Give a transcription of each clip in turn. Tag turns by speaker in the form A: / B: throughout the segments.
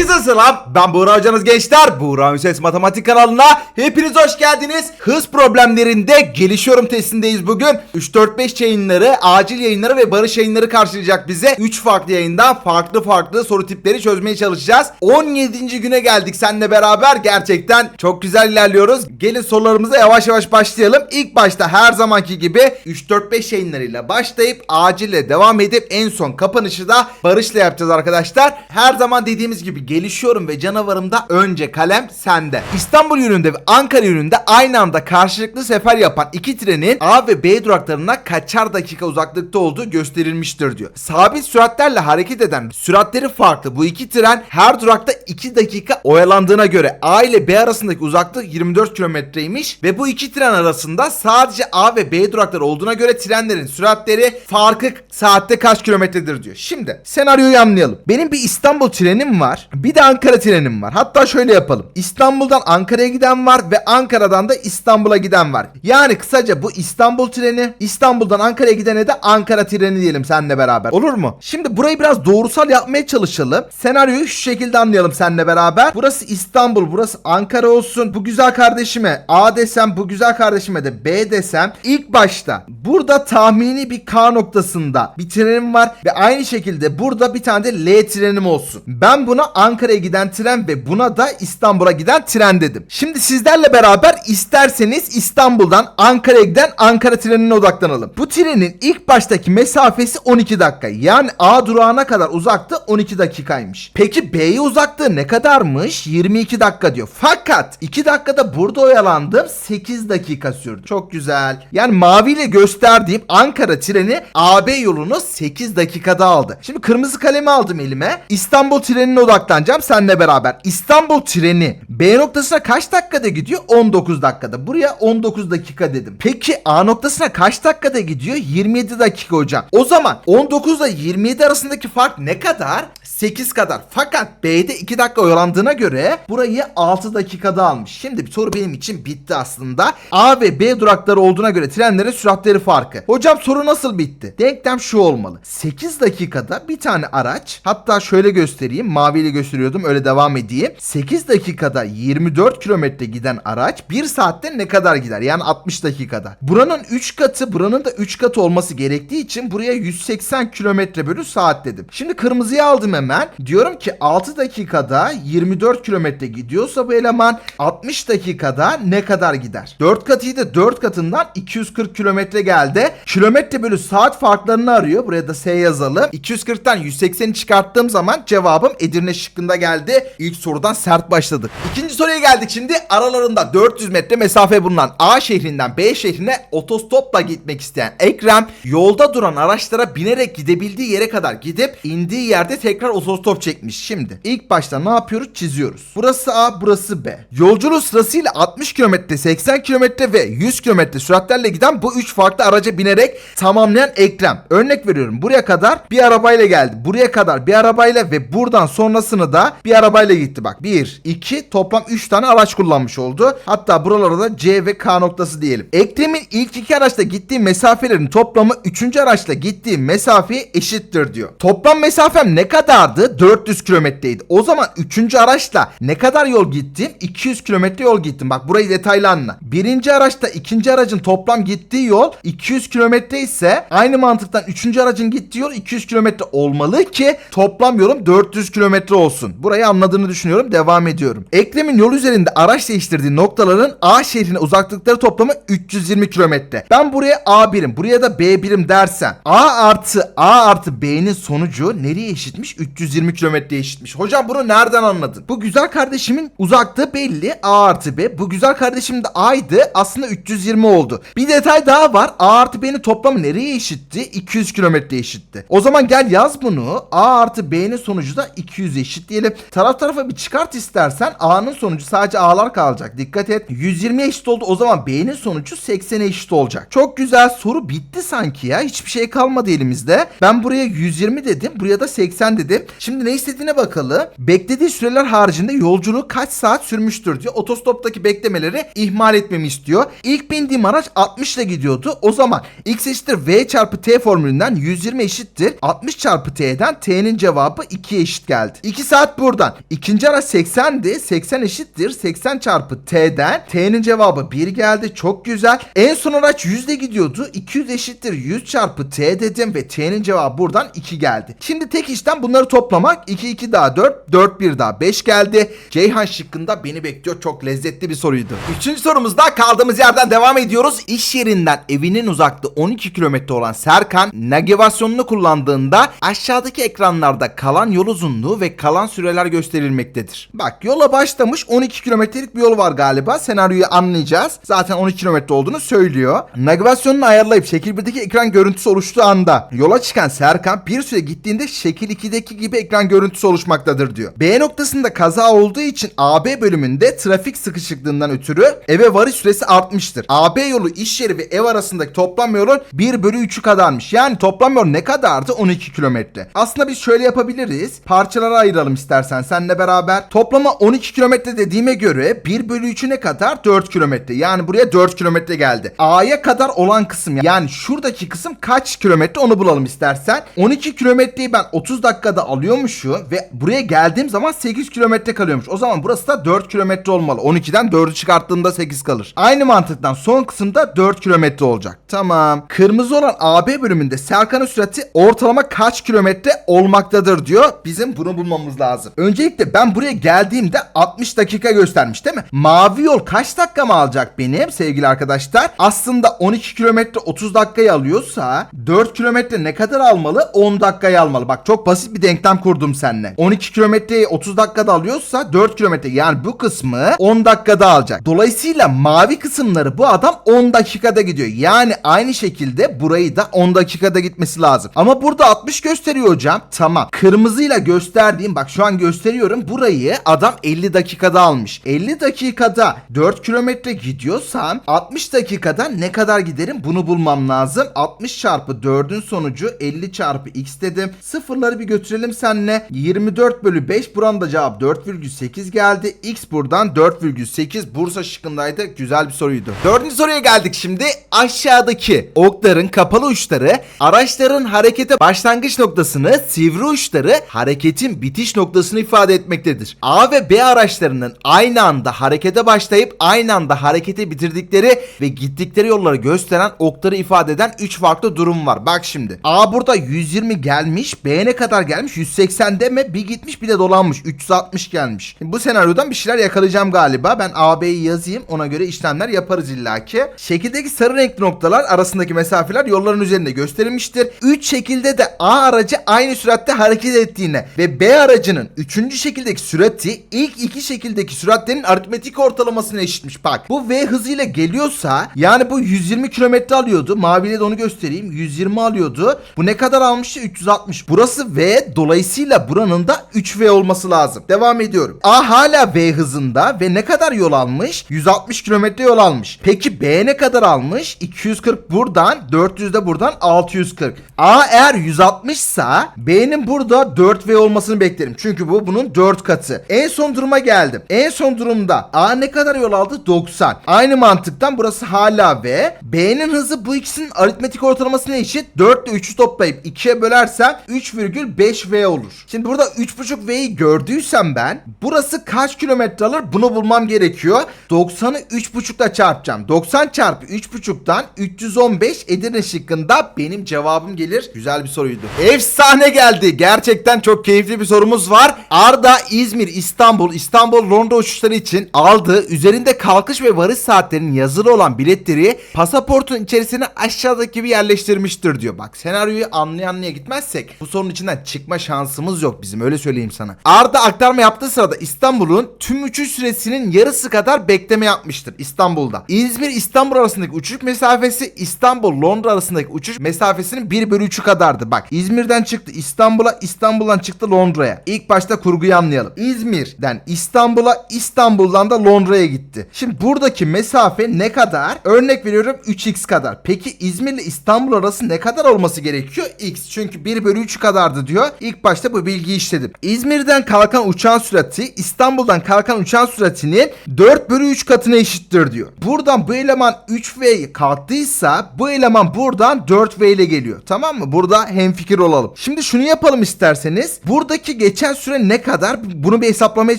A: Herkese selam. Ben Buğra Hocanız gençler. Buğra Müses Matematik kanalına hepiniz hoş geldiniz. Hız problemlerinde gelişiyorum testindeyiz bugün. 3-4-5 yayınları, acil yayınları ve barış yayınları karşılayacak bize. 3 farklı yayından farklı farklı soru tipleri çözmeye çalışacağız. 17. güne geldik seninle beraber. Gerçekten çok güzel ilerliyoruz. Gelin sorularımıza yavaş yavaş başlayalım. İlk başta her zamanki gibi 3-4-5 yayınlarıyla başlayıp acille devam edip en son kapanışı da barışla yapacağız arkadaşlar. Her zaman dediğimiz gibi gelişiyorum ve canavarımda önce kalem sende. İstanbul yönünde ve Ankara yönünde aynı anda karşılıklı sefer yapan iki trenin A ve B duraklarına kaçar dakika uzaklıkta olduğu gösterilmiştir diyor. Sabit süratlerle hareket eden süratleri farklı bu iki tren her durakta 2 dakika oyalandığına göre A ile B arasındaki uzaklık 24 kilometreymiş ve bu iki tren arasında sadece A ve B durakları olduğuna göre trenlerin süratleri farkı saatte kaç kilometredir diyor. Şimdi senaryoyu anlayalım. Benim bir İstanbul trenim var. Bir de Ankara trenim var. Hatta şöyle yapalım. İstanbul'dan Ankara'ya giden var ve Ankara'dan da İstanbul'a giden var. Yani kısaca bu İstanbul treni, İstanbul'dan Ankara'ya gidene de Ankara treni diyelim seninle beraber. Olur mu? Şimdi burayı biraz doğrusal yapmaya çalışalım. Senaryoyu şu şekilde anlayalım seninle beraber. Burası İstanbul, burası Ankara olsun. Bu güzel kardeşime A desem, bu güzel kardeşime de B desem. İlk başta burada tahmini bir K noktasında bir trenim var ve aynı şekilde burada bir tane de L trenim olsun. Ben buna Ankara'ya giden tren ve buna da İstanbul'a giden tren dedim. Şimdi sizlerle beraber isterseniz İstanbul'dan Ankara'ya giden Ankara trenine odaklanalım. Bu trenin ilk baştaki mesafesi 12 dakika. Yani A durağına kadar uzaklığı 12 dakikaymış. Peki B'ye uzaklığı ne kadarmış? 22 dakika diyor. Fakat 2 dakikada burada oyalandım 8 dakika sürdü. Çok güzel. Yani maviyle gösterdiğim Ankara treni AB yolunu 8 dakikada aldı. Şimdi kırmızı kalemi aldım elime. İstanbul trenine odaklanacağım seninle beraber. İstanbul treni B noktasına kaç dakikada gidiyor? 19 dakikada. Buraya 19 dakika dedim. Peki A noktasına kaç dakikada gidiyor? 27 dakika hocam. O zaman 19 ile 27 arasındaki fark ne kadar? 8 kadar. Fakat B'de 2 dakika oyalandığına göre burayı 6 dakikada almış. Şimdi bir soru benim için bitti aslında. A ve B durakları olduğuna göre trenlerin süratleri farkı. Hocam soru nasıl bitti? Denklem şu olmalı. 8 dakikada bir tane araç hatta şöyle göstereyim. Maviyle gösteriyordum öyle devam edeyim. 8 dakikada 24 kilometre giden araç 1 saatte ne kadar gider? Yani 60 dakikada. Buranın 3 katı buranın da 3 katı olması gerektiği için buraya 180 kilometre bölü saat dedim. Şimdi kırmızıyı aldım hemen. Diyorum ki 6 dakikada 24 kilometre gidiyorsa bu eleman 60 dakikada ne kadar gider? 4 katıydı 4 katından 240 kilometre geldi. Kilometre bölü saat farklarını arıyor. Buraya da S yazalım. 240'tan 180'i çıkarttığım zaman cevabım Edirne şıkkında geldi. İlk sorudan sert başladık. İkinci soruya geldik şimdi. Aralarında 400 metre mesafe bulunan A şehrinden B şehrine otostopla gitmek isteyen Ekrem yolda duran araçlara binerek gidebildiği yere kadar gidip indiği yerde tekrar otostop çekmiş. Şimdi ilk başta ne yapıyoruz? Çiziyoruz. Burası A, burası B. Yolculuğu sırasıyla 60 km, 80 km ve 100 km süratlerle giden bu 3 farklı araca binerek tamamlayan Ekrem. Örnek veriyorum. Buraya kadar bir arabayla geldi. Buraya kadar bir arabayla ve buradan sonrasını da bir arabayla gitti. Bak 1, 2 toplam 3 tane araç kullanmış oldu. Hatta buralara da C ve K noktası diyelim. Ekrem'in ilk iki araçla gittiği mesafelerin toplamı 3. araçla gittiği mesafeye eşittir diyor. Toplam mesafem ne kadardı? 400 kilometreydi. O zaman 3. araçla ne kadar yol gittim? 200 kilometre yol gittim. Bak burayı detaylı anla. Birinci araçta ikinci aracın toplam gittiği yol 200 kilometre ise aynı mantıktan 3. aracın gittiği yol 200 kilometre olmalı ki toplam yolum 400 kilometre olsun. Burayı anladığını düşünüyorum. Devam ediyorum. Ekrem'in yol üzerinde araç değiştirdiği noktaların A şehrine uzaklıkları toplamı 320 kilometre. Ben buraya A birim, buraya da B birim dersen A artı A artı B'nin sonucu nereye eşitmiş? 320 kilometreye eşitmiş. Hocam bunu nereden anladın? Bu güzel kardeşimin uzaklığı belli. A artı B. Bu güzel kardeşim de A'ydı. Aslında 320 oldu. Bir detay daha var. A artı B'nin toplamı nereye eşitti? 200 kilometre eşitti. O zaman gel yaz bunu. A artı B'nin sonucu da 200 eşit diyelim. Taraf tarafa bir çıkart istersen. A'nın A'nın sonucu sadece A'lar kalacak. Dikkat et. 120'ye eşit oldu. O zaman B'nin sonucu 80'e eşit olacak. Çok güzel soru bitti sanki ya. Hiçbir şey kalmadı elimizde. Ben buraya 120 dedim. Buraya da 80 dedim. Şimdi ne istediğine bakalım. Beklediği süreler haricinde yolculuğu kaç saat sürmüştür diyor. Otostoptaki beklemeleri ihmal etmemi istiyor. İlk bindiğim araç 60 ile gidiyordu. O zaman x eşittir v çarpı t formülünden 120 eşittir. 60 çarpı t'den t'nin cevabı 2'ye eşit geldi. 2 saat buradan. İkinci araç 80'di. 80 eşittir. 80 çarpı t'den t'nin cevabı 1 geldi. Çok güzel. En son araç 100 ile gidiyordu. 200 eşittir 100 çarpı t dedim ve t'nin cevabı buradan 2 geldi. Şimdi tek işlem bunları toplamak. 2 2 daha 4, 4 1 daha 5 geldi. Ceyhan şıkkında beni bekliyor. Çok lezzetli bir soruydu. Üçüncü sorumuzda kaldığımız yerden devam ediyoruz. İş yerinden evinin uzaklığı 12 kilometre olan Serkan navigasyonunu kullandığında aşağıdaki ekranlarda kalan yol uzunluğu ve kalan süreler gösterilmektedir. Bak yola başlamış 12 kilometrelik bir yol var galiba. Senaryoyu anlayacağız. Zaten 12 kilometre olduğunu söylüyor. Navigasyonunu ayarlayıp şekil 1'deki ekran görüntüsü oluştuğu anda yola çıkan Serkan bir süre gittiğinde şekil 2'deki gibi ekran görüntüsü oluşmaktadır diyor. B noktasında kaza olduğu için AB bölümünde trafik sıkışıklığından ötürü eve varış süresi artmıştır. AB yolu iş yeri ve ev arasındaki toplam yolun 1 bölü 3'ü kadarmış. Yani toplam yol ne kadardı? 12 kilometre. Aslında biz şöyle yapabiliriz. Parçalara ayıralım istersen senle beraber. Toplama 12 kilometre dediğime göre 1 bölü 3'ü ne kadar? 4 kilometre. Yani buraya 4 kilometre geldi. A'ya kadar olan kısım yani şuradaki kısım kaç kilometre onu bulalım istersen. 12 kilometreyi ben 30 dakikada alıyormuşum ve buraya geldiğim zaman 8 kilometre kalıyormuş. O zaman burası da 4 kilometre olmalı. 12'den 4'ü çıkarttığında 8 kalır. Aynı mantıktan son kısımda 4 kilometre olacak. Tamam. Kırmızı olan AB bölümünde Serkan'ın sürati ortalama kaç kilometre olmaktadır diyor. Bizim bunu bulmamız lazım. Öncelikle ben buraya geldiğimde 60 dakika göstermiş değil mi? Mavi yol kaç dakika mı alacak benim sevgili arkadaşlar? Aslında 12 kilometre 30 dakikayı alıyorsa 4 kilometre ne kadar almalı? 10 dakikayı almalı. Bak çok basit bir denklem kurdum seninle. 12 kilometreyi 30 dakikada alıyorsa 4 kilometre yani bu kısmı 10 dakikada alacak. Dolayısıyla mavi kısımları bu adam 10 dakikada gidiyor. Yani aynı şekilde burayı da 10 dakikada gitmesi lazım. Ama burada 60 gösteriyor hocam. Tamam. Kırmızıyla gösterdiğim bak şu an gösteriyorum. Burayı adam 50 dakikada almış. 50 dakikada 4 kilometre gidiyorsam 60 dakikada ne kadar giderim bunu bulmam lazım. 60 çarpı 4'ün sonucu 50 çarpı x dedim. Sıfırları bir götürelim seninle. 24 bölü 5 buranın da cevap 4,8 geldi. X buradan 4,8 Bursa şıkkındaydı. Güzel bir soruydu. Dördüncü soruya geldik şimdi. Aşağıdaki okların kapalı uçları araçların harekete başlangıç noktasını sivri uçları hareketin bitiş noktasını ifade etmektedir. A ve B araçlarının aynı anda harekete başlayıp aynı anda harekete bitirdikleri ve gittikleri yolları gösteren okları ifade eden 3 farklı durum var. Bak şimdi. A burada 120 gelmiş. B ne kadar gelmiş? 180 deme. Bir gitmiş bir de dolanmış. 360 gelmiş. Bu senaryodan bir şeyler yakalayacağım galiba. Ben A, B'yi yazayım. Ona göre işlemler yaparız illaki. Şekildeki sarı renkli noktalar arasındaki mesafeler yolların üzerinde gösterilmiştir. 3 şekilde de A aracı aynı süratte hareket ettiğine ve B aracının 3. şekildeki sürati ilk iki şekildeki süratlerin aritmetik ortalamasına eşitmiş. Bak bu V hızıyla geliyorsa yani bu 120 kilometre alıyordu. Maviyle de onu göstereyim. 120 alıyordu. Bu ne kadar almıştı? 360. Burası V dolayısıyla buranın da 3V olması lazım. Devam ediyorum. A hala V hızında ve ne kadar yol almış? 160 kilometre yol almış. Peki B ne kadar almış? 240 buradan 400 de buradan 640. A eğer 160 sa B'nin burada 4V olmasını beklerim. Çünkü bu bunun 4 katı. En son duruma geldim. En son durumda A ne kadar yol aldı? 90. Aynı mantıktan burası hala V. B'nin hızı bu ikisinin aritmetik ortalamasına eşit. 4 ile 3'ü toplayıp 2'ye bölersem 3,5V olur. Şimdi burada 3,5V'yi gördüysem ben burası kaç kilometre alır bunu bulmam gerekiyor. 90'ı 3,5 ile çarpacağım. 90 çarpı 3,5'tan 315 Edirne şıkkında benim cevabım gelir. Güzel bir soruydu. Efsane geldi. Gerçekten çok keyifli bir sorumuz var. Arda, İzmir, İstanbul, İstanbul, Londra uçuşları için aldığı üzerinde kalkış ve varış saatlerinin yazılı olan biletleri pasaportun içerisine aşağıdaki gibi yerleştirmiştir diyor. Bak senaryoyu anlaya anlaya gitmezsek bu sorunun içinden çıkma şansımız yok bizim öyle söyleyeyim sana. Arda aktarma yaptığı sırada İstanbul'un tüm uçuş süresinin yarısı kadar bekleme yapmıştır İstanbul'da. İzmir İstanbul arasındaki uçuş mesafesi İstanbul Londra arasındaki uçuş mesafesinin 1 bölü 3'ü kadardı. Bak İzmir'den çıktı İstanbul'a İstanbul'dan çıktı Londra'ya. İlk başta kurguyu anlayalım. İzmir'den İstanbul
B: İstanbul'a, İstanbul'dan da Londra'ya gitti. Şimdi buradaki mesafe ne kadar? Örnek veriyorum 3x kadar. Peki İzmir ile İstanbul arası ne kadar olması gerekiyor? X. Çünkü 1 bölü 3 kadardı diyor. İlk başta bu bilgiyi işledim. İzmir'den kalkan uçağın sürati İstanbul'dan kalkan uçağın süratinin 4 bölü 3 katına eşittir diyor. Buradan bu eleman 3V kalktıysa bu eleman buradan 4V ile geliyor. Tamam mı? Burada hemfikir olalım. Şimdi şunu yapalım isterseniz. Buradaki geçen süre ne kadar? Bunu bir hesaplamaya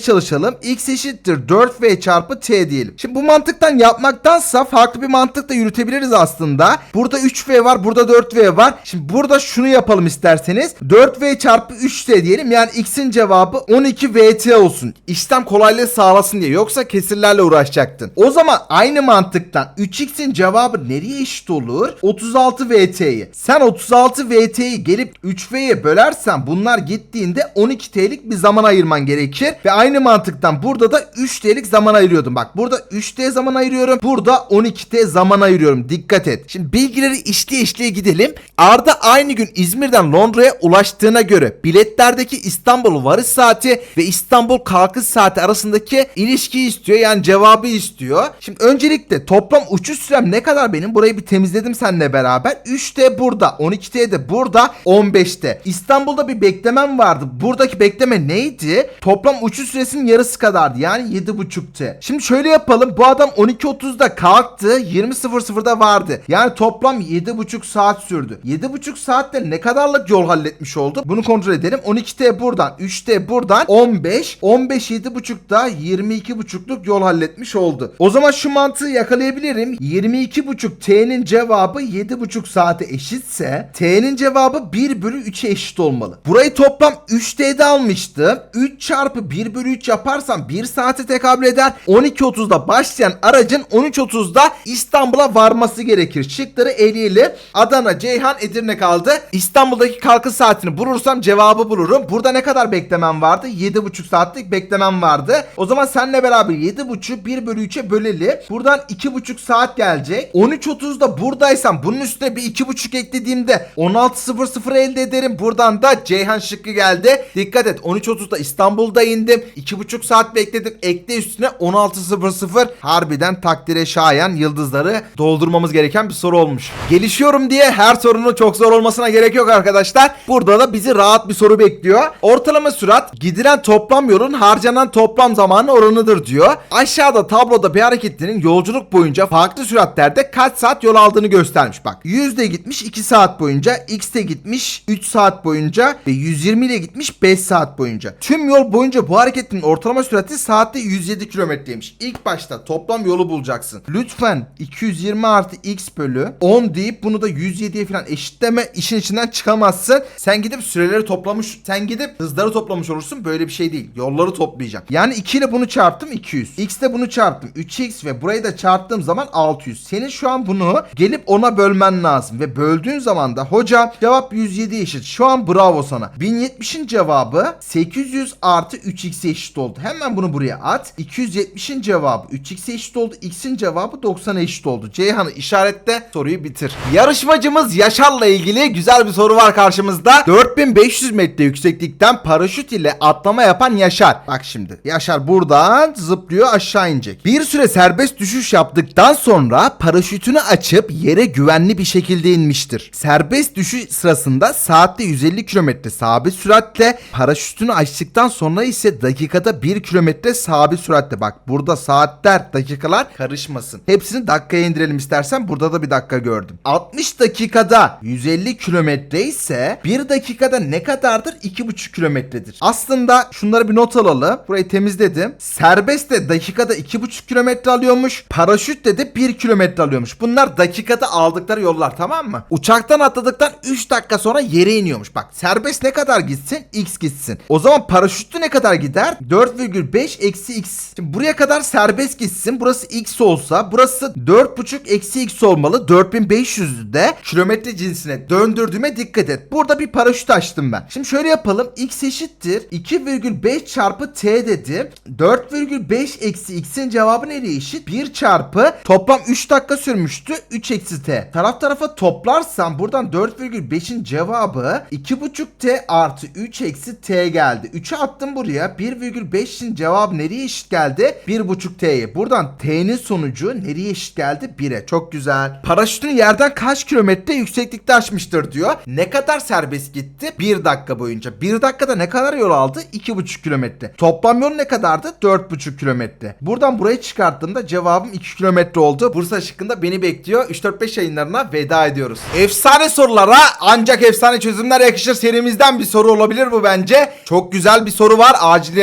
B: çalışalım. X eşittir 4V çarpı T diyelim. Şimdi bu mantıktan yapmaktansa farklı bir mantıkla yürütebiliriz aslında. Burada 3V var, burada 4V var. Şimdi burada şunu yapalım isterseniz. 4V çarpı 3T diyelim. Yani X'in cevabı 12VT olsun. İşlem kolaylığı sağlasın diye. Yoksa kesirlerle uğraşacaktın. O zaman aynı mantıktan 3X'in cevabı nereye eşit olur? 36VT'yi. Sen 36VT'yi gelip 3V'ye bölersen bunlar gittiğinde 12T'lik bir zaman ayırman gerekir. Ve aynı mantıktan burada da 3T'lik zaman ayırıyordum. Bak burada 3T zaman ayırıyorum. Burada 12T zaman ayırıyorum. Dikkat et. Şimdi bilgileri işleye işleye gidelim. Arda aynı gün İzmir'den Londra'ya ulaştığına göre biletlerdeki İstanbul varış saati ve İstanbul kalkış saati arasındaki ilişkiyi istiyor. Yani cevabı istiyor. Şimdi öncelikle toplam uçuş sürem ne kadar benim? Burayı bir temizledim seninle beraber. 3T burada, 12T de burada, 15'te. İstanbul'da bir beklemem vardı. Buradaki bekleme neydi? Toplam uçuş süresinin yarısı kadardı. Yani 7.5T. Şimdi şöyle yapalım. Bu adam 12.30'da kalktı. 20.00'da vardı. Yani toplam 7.5 saat sürdü. 7.5 saatte ne kadarlık yol halletmiş oldu? Bunu kontrol edelim. 12T buradan, 3T buradan, 15. 15 7.5'da 22.5'luk yol halletmiş oldu. O zaman şu mantığı yakalayabilirim. 22.5 T'nin cevabı 7.5 saate eşitse T'nin cevabı 1 bölü 3'e eşit olmalı. Burayı toplam 3T'de almıştım. 3 çarpı 1 bölü 3 yaparsam 1 saate tekabül eder. 12.30'da başlayan aracın 13.30'da İstanbul'a varması gerekir. Şıkları eleyelim. Adana, Ceyhan, Edirne kaldı. İstanbul'daki kalkış saatini bulursam cevabı bulurum. Burada ne kadar beklemem vardı? 7.5 saatlik beklemem vardı. O zaman seninle beraber 7.5 1 bölü 3'e bölelim. Buradan 2.5 saat gelecek. 13.30'da buradaysam bunun üstüne bir 2.5 eklediğimde 16.00 elde ederim. Buradan da Ceyhan şıkkı geldi. Dikkat et 13.30'da İstanbul'da indim. 2.5 saat bekledim. Ekle üstüne 16.00 harbiden takdire şayan yıldızları doldurmamız gereken bir soru olmuş. Gelişiyorum diye her sorunun çok zor olmasına gerek yok arkadaşlar. Burada da bizi rahat bir soru bekliyor. Ortalama sürat gidilen toplam yolun harcanan toplam zamanı oranıdır diyor. Aşağıda tabloda bir hareketlinin yolculuk boyunca farklı süratlerde kaç saat yol aldığını göstermiş bak. 100 de gitmiş 2 saat boyunca, X de gitmiş 3 saat boyunca ve 120 ile gitmiş 5 saat boyunca. Tüm yol boyunca bu hareketin ortalama sürati saatte 107 kilometreymiş. İlk başta toplam yolu bulacaksın. Lütfen 220 artı X bölü 10 deyip bunu da 107'ye falan eşitleme işin içinden çıkamazsın. Sen gidip süreleri toplamış, sen gidip hızları toplamış olursun. Böyle bir şey değil. Yolları toplayacak. Yani 2 ile bunu çarptım 200. X ile bunu çarptım 3x ve burayı da çarptığım zaman 600. Senin şu an bunu gelip ona bölmen lazım ve böldüğün zaman da hocam cevap 107 eşit. Şu an bravo sana. 1070'in cevabı 800 artı 3x'e eşit oldu. Hemen bunu buraya at. 270'in cevabı 3x'e eşit oldu. X'in cevabı 90'a eşit oldu. Ceyhan'ı işaretle soruyu bitir. Yarışmacımız Yaşar'la ilgili güzel bir soru var karşımızda. 4500 metre yükseklikten paraşüt ile atlama yapan Yaşar. Bak şimdi Yaşar buradan zıplıyor aşağı inecek. Bir süre serbest düşüş yaptıktan sonra paraşütünü açıp yere güvenli bir şekilde inmiştir. Serbest düşüş sırasında saatte 150 km sabit süratle paraşütünü açtıktan sonra ise dakikada 1 km sabit süratle. Bak burada saatler dakikalar karışmasın. Hepsini dakikaya indirelim istersen burada da bir dakika gördüm. 60 dakikada 150 kilometre ise 1 dakikada ne kadardır? 2,5 kilometredir. Aslında şunları bir not alalım. Burayı temizledim. Serbest de dakikada 2,5 kilometre alıyormuş. Paraşüt de de 1 kilometre alıyormuş. Bunlar dakikada aldıkları yollar tamam mı? Uçaktan atladıktan 3 dakika sonra yere iniyormuş. Bak serbest ne kadar gitsin? X gitsin. O zaman paraşütlü ne kadar gider? 4,5 eksi X. Şimdi buraya kadar serbest gitsin. Burası X olsa burası 4,5 eksi X olmalı. 4500'de kilometre cinsine döndürdüğüme dikkat et. Burada bir paraşüt açtım ben. Şimdi şöyle yapalım. X eşittir. 2,5 çarpı T dedim. 4,5 eksi X'in cevabı nereye eşit? 1 çarpı toplam 3 dakika sürmüştü. 3 eksi T. Taraf tarafa toplarsam buradan 4,5'in cevabı 2,5 T artı 3 eksi T geldi. 3'ü attım buraya. 1,5 5'in cevabı nereye eşit geldi? 1.5T'ye. Buradan T'nin sonucu nereye eşit geldi? 1'e. Çok güzel. Paraşütün yerden kaç kilometre yükseklikte açmıştır diyor. Ne kadar serbest gitti? 1 dakika boyunca. 1 dakikada ne kadar yol aldı? 2.5 kilometre. Toplam yol ne kadardı? 4.5 kilometre. Buradan burayı çıkarttığımda cevabım 2 kilometre oldu. Bursa şıkkında beni bekliyor. 3-4-5 yayınlarına veda ediyoruz. Efsane sorulara ancak efsane çözümler yakışır serimizden bir soru olabilir bu bence. Çok güzel bir soru var. Acil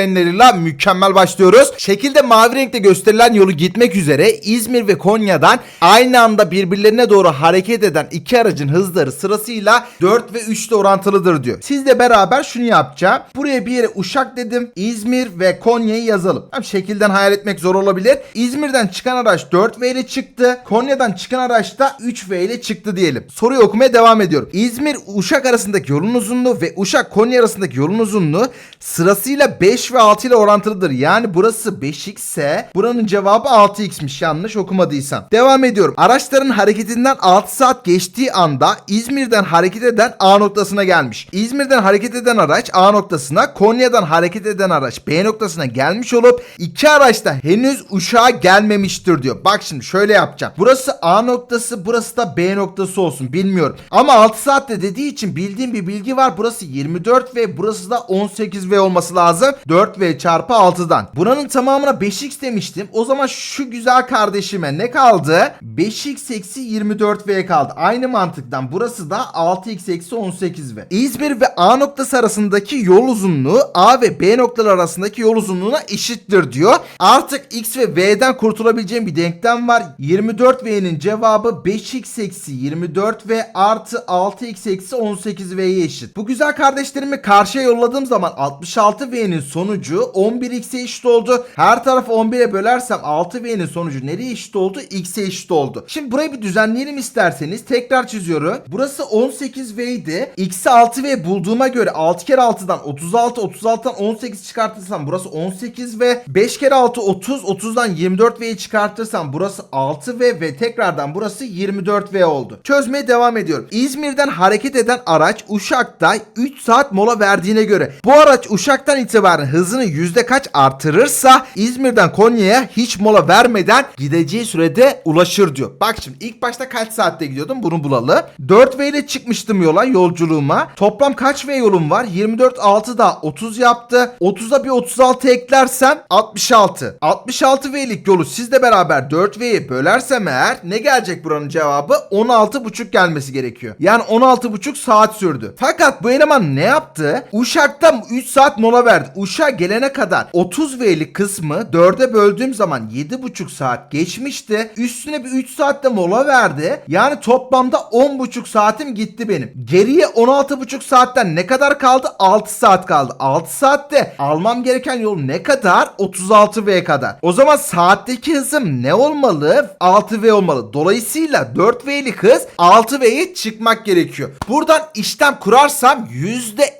B: mükemmel başlıyoruz. Şekilde mavi renkte gösterilen yolu gitmek üzere İzmir ve Konya'dan aynı anda birbirlerine doğru hareket eden iki aracın hızları sırasıyla 4 ve 3 ile orantılıdır diyor. Sizle beraber şunu yapacağım. Buraya bir yere Uşak dedim. İzmir ve Konya'yı yazalım. Hem şekilden hayal etmek zor olabilir. İzmir'den çıkan araç 4V ile çıktı. Konya'dan çıkan araç da 3V ile çıktı diyelim. Soruyu okumaya devam ediyorum. İzmir Uşak arasındaki yolun uzunluğu ve Uşak Konya arasındaki yolun uzunluğu sırasıyla 5 ve 6 ile orantılıdır. Yani burası 5x ise buranın cevabı 6x'miş yanlış okumadıysam. Devam ediyorum. Araçların hareketinden 6 saat geçtiği anda İzmir'den hareket eden A noktasına gelmiş. İzmir'den hareket eden araç A noktasına, Konya'dan hareket eden araç B noktasına gelmiş olup iki araç da henüz Uşak'a gelmemiştir diyor. Bak şimdi şöyle yapacağım. Burası A noktası, burası da B noktası olsun bilmiyorum. Ama 6 saatte dediği için bildiğim bir bilgi var. Burası 24 ve burası da 18 V olması lazım. 4 V çarpı 6'dan. Buranın tamamına 5x demiştim. O zaman şu güzel kardeşime ne kaldı? 5x eksi 24 V kaldı. Aynı mantıktan burası da 6x eksi 18 V. İzmir ve A noktası arasındaki yol uzunluğu A ve B noktaları arasındaki yol uzunluğuna eşittir diyor. Artık x ve v'den kurtulabileceğim bir denklem var. 24 v'nin cevabı 5x eksi 24 v artı 6x eksi 18 v'ye eşit. Bu güzel kardeşlerimi karşıya yolladığım zaman 66 v'nin sonucu 11x'e eşit oldu. Her tarafı 11'e bölersem 6 v'nin sonucu nereye eşit oldu? x'e eşit oldu. Şimdi burayı bir düzenleyelim isterseniz. Tekrar çiziyorum. Burası 18 v idi. x'i 6 v bulduğuma göre 6 kere 6'dan 36 36'dan 18 çıkartırsam burası 18 ve 5 kere 6 30 30'dan 24 v'yi çıkartırsam burası 6 v ve tekrardan burası 24 v oldu. Çözmeye devam ediyorum. İzmir'den hareket eden araç Uşak'ta 3 saat mola verdiğine göre bu araç Uşak'tan itibaren hızını yüzde kaç artırırsa İzmir'den Konya'ya hiç mola vermeden gideceği sürede ulaşır diyor. Bak şimdi ilk başta kaç saatte gidiyordum bunu bulalım. 4 v ile çıkmıştım yola yolculuğuma. Toplam kaç v yolum var? 24 6 da 30 yaptı. 30'a bir 36 eklersem 66. 66 V'lik yolu sizle beraber 4V'ye bölersem eğer ne gelecek buranın cevabı? 16,5 gelmesi gerekiyor. Yani 16,5 saat sürdü. Fakat bu eleman ne yaptı? Uşak'ta 3 saat mola verdi. Uşak'a gelene kadar 30 V'lik kısmı 4'e böldüğüm zaman 7,5 saat geçmişti. Üstüne bir 3 saatte mola verdi. Yani toplamda 10,5 saatim gitti benim. Geriye 16,5 saatten ne kadar kaldı? 6 saat kaldı. 6 saatte almam gereken yol ne kadar? 36 V kadar. O zaman saatteki hızım ne olmalı? 6 V olmalı. Dolayısıyla 4 V'lik hız 6 V'ye çıkmak gerekiyor. Buradan işlem kurarsam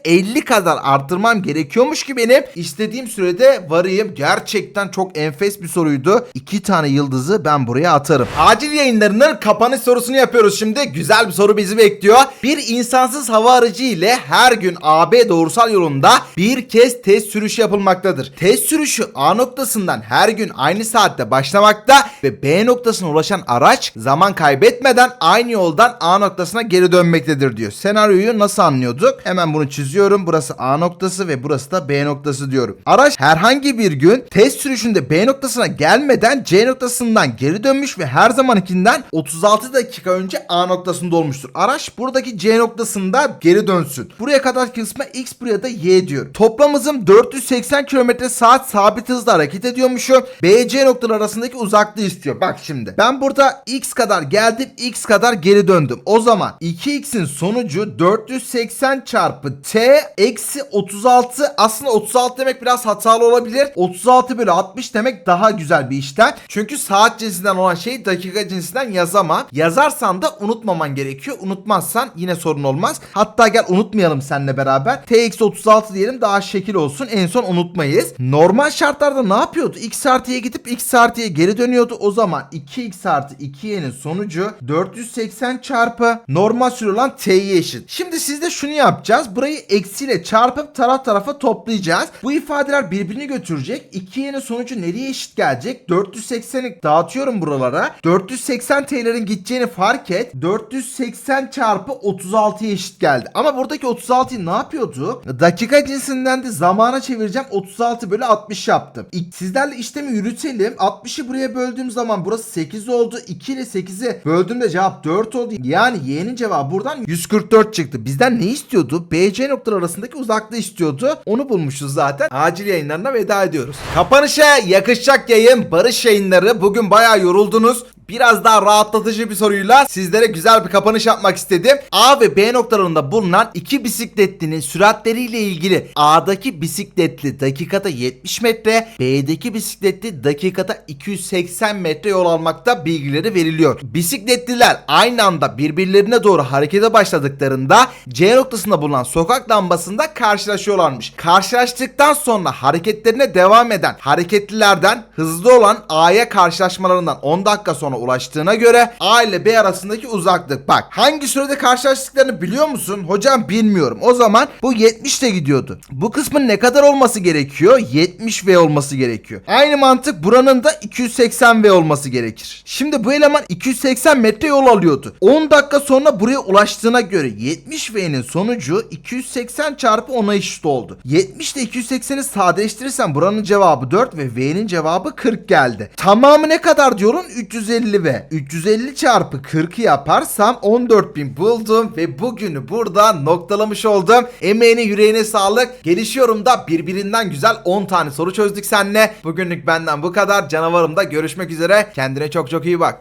B: %50 kadar arttırmam gerekiyormuş ki benim istediğim sürede varayım. Gerçekten çok enfes bir soruydu. 2 tane yıldızı ben buraya atarım. Acil yayınlarının kapanış sorusunu yapıyoruz şimdi. Güzel bir soru bizi bekliyor. Bir insansız hava aracı ile her gün AB doğrusal yolunda bir kez test sürüşü yapılmaktadır. Test sürüşü A noktasından her gün aynı saatte başlamakta ve B noktasına ulaşan araç zaman kaybetmeden aynı yoldan A noktasına geri dönmektedir diyor. Senaryoyu nasıl anlıyorduk? Hemen bunu çiziyorum. Burası A noktası ve burası da B noktası diyorum. Araç herhangi bir gün test sürüşünde B noktasına gelmeden C noktasından geri dönmüş ve her zamankinden 36 dakika önce A noktasında olmuştur. Araç buradaki C noktasında geri dönsün. Buraya kadar kısma X buraya da Y diyor. Toplam hızım 480 km saat sabit hızla hareket ediyormuşum. B, C noktalar arasındaki uzaklığı istiyor. Bak şimdi. Ben burada X kadar geldim. X kadar geri döndüm. O zaman 2X'in sonucu 480 çarpı T eksi 36. Aslında 36 demek biraz hatalı olabilir. 36 bölü 60 demek daha güzel bir işlem. Çünkü saat cinsinden olan şeyi dakika cinsinden yazamam. Yazarsan da unutmaman gerekiyor. Unutmazsan yine sorun olmaz. Hatta gel unutmayalım seninle beraber. T eksi 36 diyelim daha şekil olsun. En son unutmayız. Normal şartlarda ne yapıyordu? X artıya gidip X artıya geri dönüyordu. O zaman 2X artı 2Y'nin sonucu 480 çarpı normal süre olan T'ye eşit. Şimdi sizde şunu yapacağız. Burayı eksiyle çarpıp taraf tarafa toplayacağız. Bu ifade ifadeler birbirini götürecek. 2y'nin sonucu nereye eşit gelecek? 480'i dağıtıyorum buralara. 480 t'lerin gideceğini fark et. 480 çarpı 36'ya eşit geldi. Ama buradaki 36'yı ne yapıyordu? Dakika cinsinden de zamana çevireceğim. 36 bölü 60 yaptım. Sizlerle işlemi yürütelim. 60'ı buraya böldüğüm zaman burası 8 oldu. 2 ile 8'i böldüğümde cevap 4 oldu. Yani y'nin cevabı buradan 144 çıktı. Bizden ne istiyordu? BC noktalar arasındaki uzaklığı istiyordu. Onu bulmuşuz zaten. Acil yayınlarına veda ediyoruz.
A: Kapanışa yakışacak yayın Barış yayınları. Bugün bayağı yoruldunuz. Biraz daha rahatlatıcı bir soruyla sizlere güzel bir kapanış yapmak istedim. A ve B noktalarında bulunan iki bisikletlinin süratleriyle ilgili A'daki bisikletli dakikada 70 metre, B'deki bisikletli dakikada 280 metre yol almakta bilgileri veriliyor. Bisikletliler aynı anda birbirlerine doğru harekete başladıklarında C noktasında bulunan sokak lambasında karşılaşıyorlarmış. Karşılaştıktan sonra hareketlerine devam eden hareketlilerden hızlı olan A'ya karşılaşmalarından 10 dakika sonra ulaştığına göre A ile B arasındaki uzaklık. Bak hangi sürede karşılaştıklarını biliyor musun? Hocam bilmiyorum. O zaman bu 70 ile gidiyordu. Bu kısmın ne kadar olması gerekiyor? 70 V olması gerekiyor. Aynı mantık buranın da 280 V olması gerekir. Şimdi bu eleman 280 metre yol alıyordu. 10 dakika sonra buraya ulaştığına göre 70 V'nin sonucu 280 çarpı 10'a eşit oldu. 70 ile 280'i sadeleştirirsen buranın cevabı 4 ve V'nin cevabı 40 geldi. Tamamı ne kadar diyorum? 350 V. 350 çarpı 40'ı yaparsam 14.000 buldum ve bugünü burada noktalamış oldum. Emeğine yüreğine sağlık. Gelişiyorum da birbirinden güzel 10 tane soru çözdük seninle. Bugünlük benden bu kadar. Canavarım da görüşmek üzere. Kendine çok çok iyi bak.